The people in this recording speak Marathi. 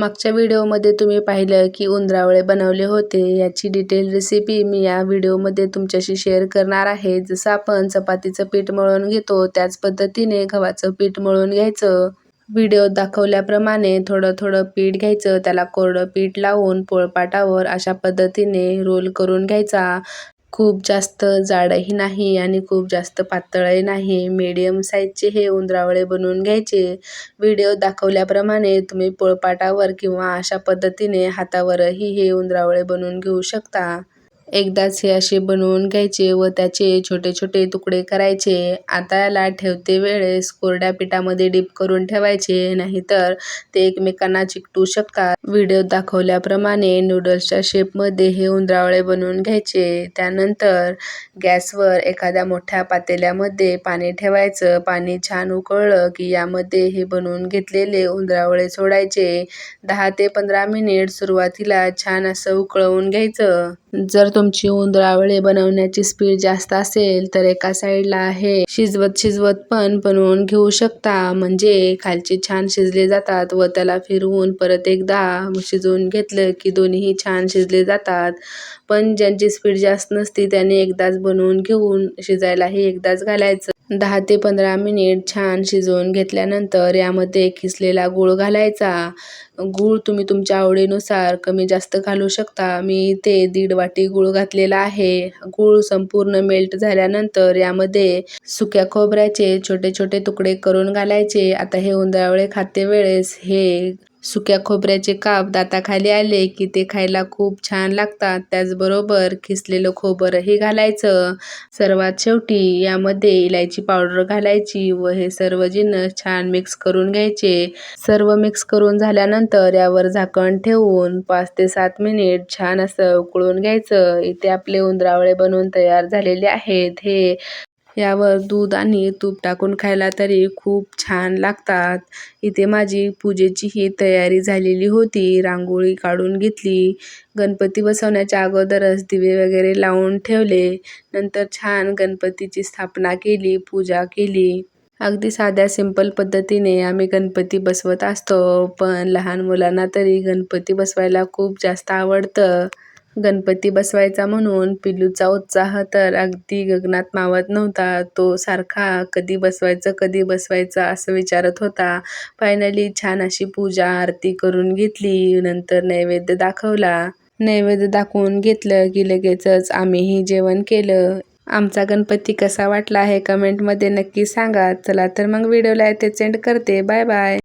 मागच्या व्हिडिओमध्ये तुम्ही पाहिलं की उंदरावळे बनवले होते. याची डिटेल रेसिपी मी या व्हिडिओमध्ये तुमच्याशी शेअर करणार आहे. जसं आपण चपातीचं पीठ मळून घेतो त्याच पद्धतीने गव्हाचं पीठ मळून घ्यायचं. व्हिडिओ दाखवल्याप्रमाणे थोडं थोडं पीठ घ्यायचं त्याला कोरडं पीठ लावून पोळपाटावर अशा पद्धतीने रोल करून घ्यायचा. खूप जास्त जाडही नाही आणि खूप जास्त पातळही नाही. मीडियम साईजचे हे उंदरावळे बनवून घ्यायचे. व्हिडिओ दाखवल्याप्रमाणे तुम्ही पोळपाटावर किंवा अशा पद्धतीने हातावरही हे उंदरावळे बनवून घेऊ शकता. एकदाच हे असे बनवून घ्यायचे व त्याचे छोटे छोटे तुकडे करायचे. आता याला ठेवते वेळेस. कोरड्या पिठामध्ये डीप करून ठेवायचे. नाहीतर ते एकमेकांना चिकटू शकतात. व्हिडिओ दाखवल्याप्रमाणे नूडल्सच्या शेपमध्ये हे उंदरावळे बनवून घ्यायचे. त्यानंतर गॅसवर एखाद्या मोठ्या पातेल्यामध्ये पाणी ठेवायचं. पाणी छान उकळलं की यामध्ये हे बनवून घेतलेले उंदरावळे सोडायचे. दहा ते पंधरा मिनिट सुरुवातीला छान असं उकळवून घ्यायचं. जर तुमची उंदरावळे बनवण्याची स्पीड जास्त असेल तर एका साईडला हे शिजवत शिजवत पण बनवून घेऊ शकता. म्हणजे खालचे छान शिजले जातात व त्याला फिरवून परत एकदा शिजवून घेतलं की दोन्हीही छान शिजले जातात. पण ज्यांची स्पीड जास्त नसती त्याने एकदाच बनवून घेऊन शिजायलाही एकदाच घालायचं. दहा ते पंधरा मिनिट छान शिजवून घेतल्यानंतर यामध्ये खिसलेला गूळ घालायचा. गूळ तुम्ही तुमच्या आवडीनुसार कमी जास्त घालू शकता. मी ते दीड वाटी गूळ घातलेला आहे. गूळ संपूर्ण मेल्ट झाल्यानंतर यामध्ये सुक्या खोबऱ्याचे छोटे छोटे तुकडे करून घालायचे. आता हे उंदरावळे खाते वेळेस हे सुक्या खोबऱ्याचे काप दाताखाली आले की ते खायला खूप छान लागतात. त्याचबरोबर खिसलेलं खोबरही घालायचं. सर्वात शेवटी यामध्ये इलायची पावडर घालायची व हे सर्व जिन्नस छान मिक्स करून घ्यायचे. सर्व मिक्स करून झाल्यानंतर यावर झाकण ठेवून पाच ते सात मिनिट छान असं उकळून घ्यायचं. इथे आपले उंदरावळे बनवून तयार झालेले आहेत. हे यावर दूध आणि तूप टाकून खायला तरी खूप छान लागतात. इथे माझी पूजेची ही तयारी झालेली होती. रांगोळी काढून घेतली. गणपती बसवण्याच्या अगोदरच दिवे वगैरे लावून ठेवले. नंतर छान गणपतीची स्थापना केली पूजा केली. अगदी साध्या सिंपल पद्धतीने आम्ही गणपती बसवत असतो. पण लहान मुलांना तरी गणपती बसवायला खूप जास्त आवडतं. गणपती बसवायचा म्हणून पिल्लूचा उत्साह तर अगदी गगनात मावत नव्हता. तो सारखा कधी बसवायचं कधी बसवायचं असं विचारत होता. फायनली छान अशी पूजा आरती करून घेतली. नंतर नैवेद्य दाखवला. नैवेद्य दाखवून घेतलं की लगेचच आम्हीही जेवण केलं. आमचा गणपती कसा वाटला आहे कमेंटमध्ये नक्की सांगा. चला तर मग व्हिडिओला इथे सेंड करते. Bye bye